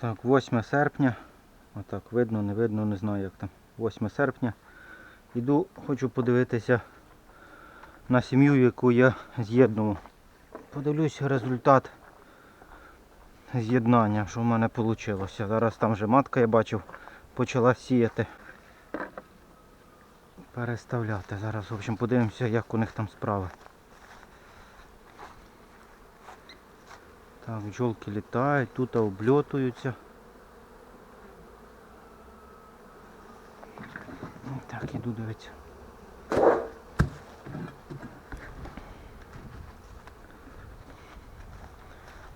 Так, 8 серпня. Отак видно, не видно, не знаю як там. 8 серпня. Іду, хочу подивитися на сім'ю, яку я з'єднував. Подивлюсь результат з'єднання, що в мене вийшло. Зараз там вже матка, я бачив, почала сіяти. Переставляти. Зараз, в общем, подивимося, як у них там справи. Так, бджолки літають, тут обльотуються. Так, іду дивитися.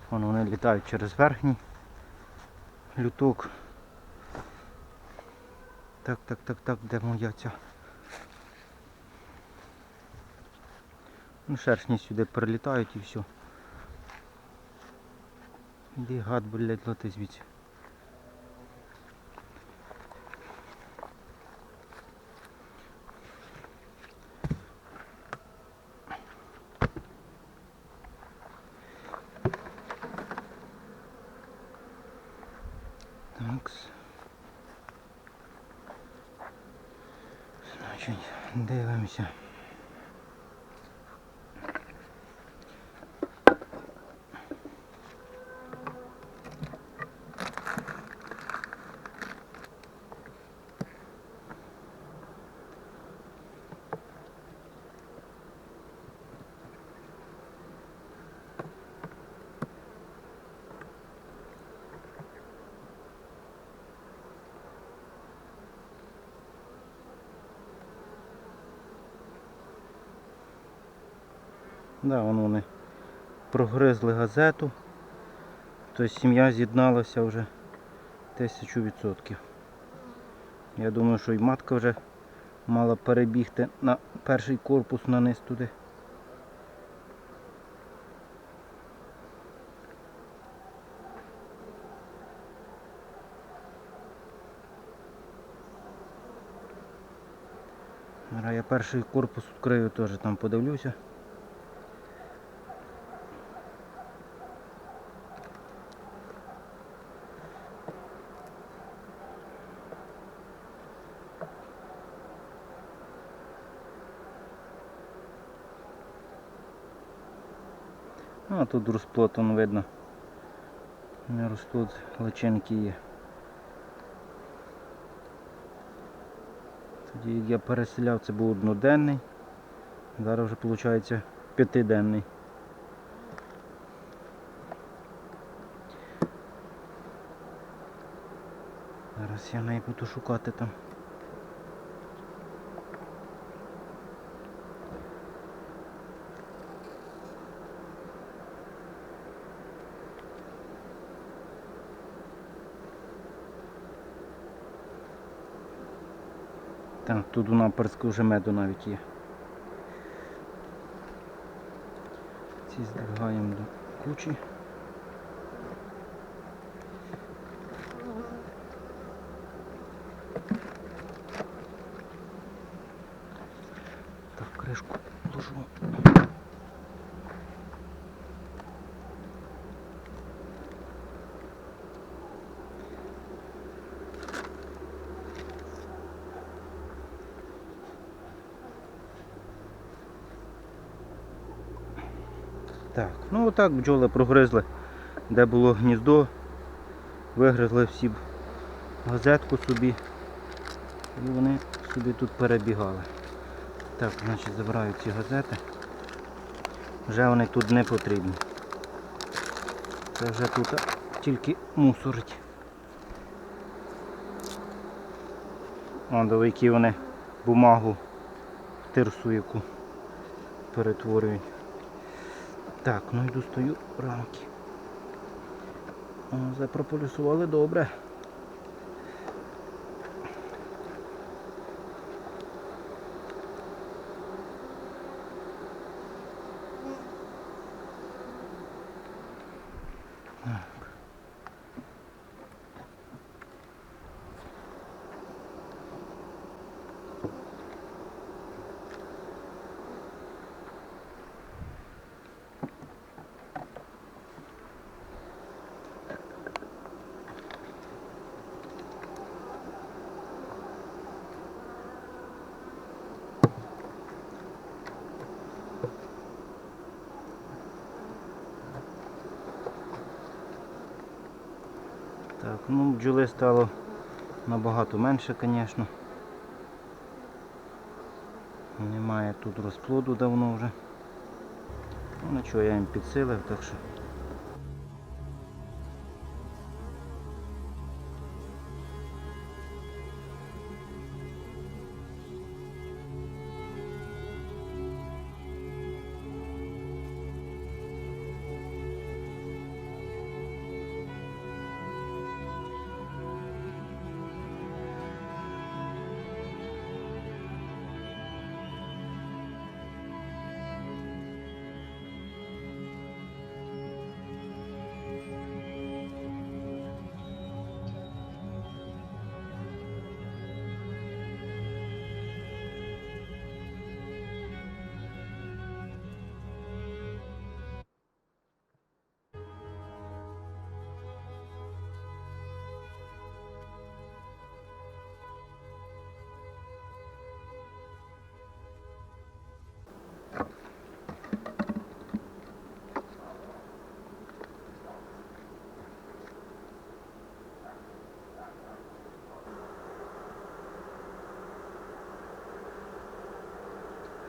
Вон вони літають через верхній люток. Так, так, так, так, де моя ця? Ну, шершні сюди прилітають і все. Іди гад, блядь, лети звідси. Такс. Значить, дивимося. Да, вон вони прогризли газету. Тобто сім'я з'єдналася вже тисячу відсотків. Я думаю, що і матка вже мала перебігти на перший корпус на низ туди. Я перший корпус відкрию, теж там подивлюся. А тут розплод видно. Не розплод личинки є. Тоді як я переселяв, це був одноденний. Зараз вже виходить п'ятиденний. Зараз я неї буду шукати там. Так, тут у наперську вже меду навіть є. Ці здвигаємо до кучі. Так, ну отак бджоли прогризли, де було гніздо, вигризли всі газетку собі і вони собі тут перебігали. Так, значить забираю ці газети. Вже вони тут не потрібні. Це вже тут тільки мусорить. Вон до які вони бумагу в тирсу яку перетворюють. Так, ну йду стою рамки. Запрополюсували добре. Так. Так, ну бджоли стало набагато менше, звісно. Немає тут розплоду давно вже. Ну нічого, я їм підсилив, так що.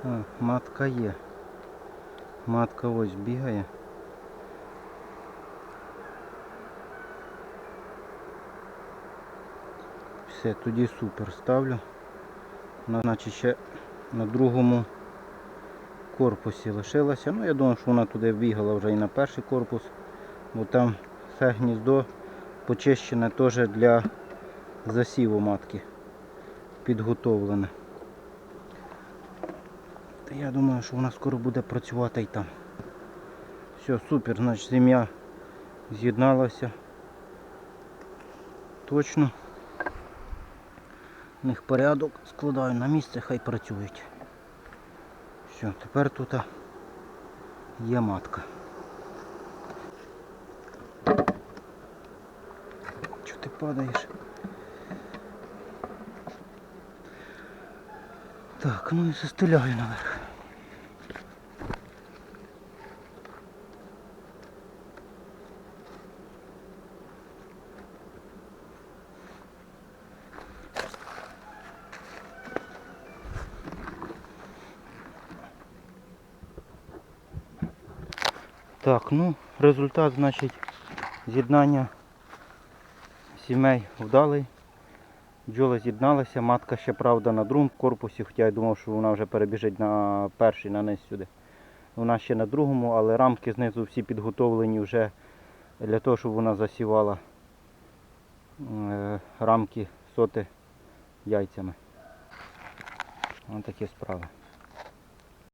А, матка є. Матка ось бігає. Все, тоді супер ставлю. Значить ще на другому корпусі лишилася. Ну я думаю, що вона туди бігала вже і на перший корпус, бо там все гніздо почищене теж для засіву матки. Підготовлене. Я думаю, що вона скоро буде працювати і там. Все, супер, значить сім'я з'єдналася. Точно. У них порядок складаю на місце, хай працюють. Все, тепер тут є матка. Чого ти падаєш? Так, ну і застеляю наверх. Так, ну, результат, значить, з'єднання сімей вдалий. Бджоли з'єдналися, матка ще правда на другому корпусі, хоча я думав, що вона вже перебіжить на перший, на низ сюди. Вона ще на другому, але рамки знизу всі підготовлені вже для того, щоб вона засівала е, рамки соти яйцями. Ось такі справи.